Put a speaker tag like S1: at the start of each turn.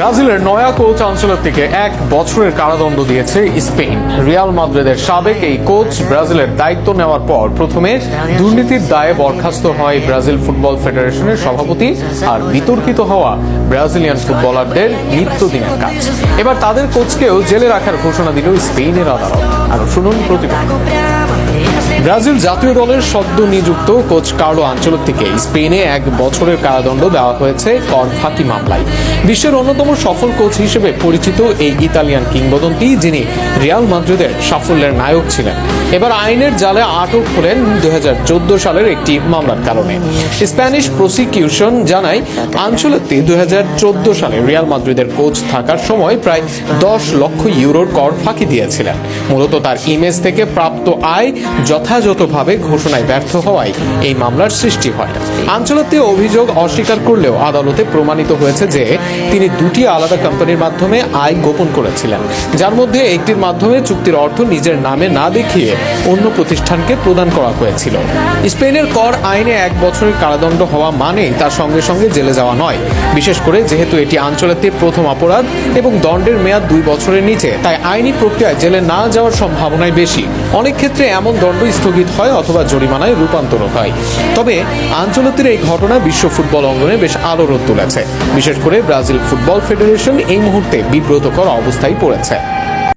S1: ব্রাজিলের নয়া কোচ আঞ্চলতিকে এক বছরের কারাদণ্ড দিয়েছে স্পেন। রিয়াল মাদ্রিদের সাবেক এই কোচ ব্রাজিলের দায়িত্ব নেওয়ার পর প্রথমে দুর্নীতির দায়ে বরখাস্ত হয় ব্রাজিল ফুটবল ফেডারেশনের সভাপতি আর বিতর্কিত হওয়া ব্রাজিলিয়ান ফুটবলারদের নিত্যদিনের কাজ। এবার তাদের কোচকেও জেলে রাখার ঘোষণা দিল স্পেনের আদালত। আর শুনুন প্রতিবেদন। ব্রাজিল জাতীয় দলের সদ্য নিযুক্ত কোচ কার্লো আঞ্চলতিকে স্পেনে এক বছরের কারাদণ্ড দেওয়া হয়েছে কর ফাঁকি মামলায়। বিশ্বের অন্যতম সফল কোচ হিসেবে পরিচিত এই ইতালিয়ান কিংবদন্তি, যিনি রিয়াল মাদ্রিদের সাফল্যের নায়ক ছিলেন। এবার আইনের জালে আটক হলেন দুই সালের একটি মামলার কারণে। স্প্যানিশ প্রসিকিউশন জানায় আঞ্চলতি দুই সালে রিয়াল মাদ্রিদের কোচ থাকার সময় প্রায় দশ লক্ষ ইউরোর কর ফাঁকি দিয়েছিলেন। মূলত তার ইমেজ থেকে প্রাপ্ত আয় যথাযথভাবে ঘোষণায় ব্যর্থ হওয়ায় এই মামলার সৃষ্টি হয়। আঞ্চলতে অভিযোগ অস্বীকার করলেও আদালতে প্রমাণিত হয়েছে যে তিনি দুটি আলাদা কোম্পানির মাধ্যমে আয় গোপন করেছিলেন। যার মধ্যে একটির মাধ্যমে চুক্তির অর্থ নিজের নামে না দেখিয়ে অন্য প্রতিষ্ঠানকে প্রদান করা হয়েছিল। স্পেনের কর আইনে এক বছরের কারাদণ্ড হওয়া মানেই তার সঙ্গে সঙ্গে জেলে যাওয়া নয়। বিশেষ করে যেহেতু এটি আঞ্চলেতে প্রথম অপরাধ এবং দণ্ডের মেয়াদ দুই বছরের নিচে, তাই আইনি প্রক্রিয়ায় জেলে না যাওয়ার সম্ভাবনাই বেশি। অনেক ক্ষেত্রে এমন দণ্ড স্থগিত হয় অথবা জরিমানায় রূপান্তর হয়। তবে আঞ্চলতির এই ঘটনা বিশ্ব ফুটবল অঙ্গনে বেশ আলোড়ন তুলেছে। বিশেষ করে ব্রাজিল ফুটবল ফেডারেশন এই মুহূর্তে বিব্রতকর অবস্থায় পড়েছে।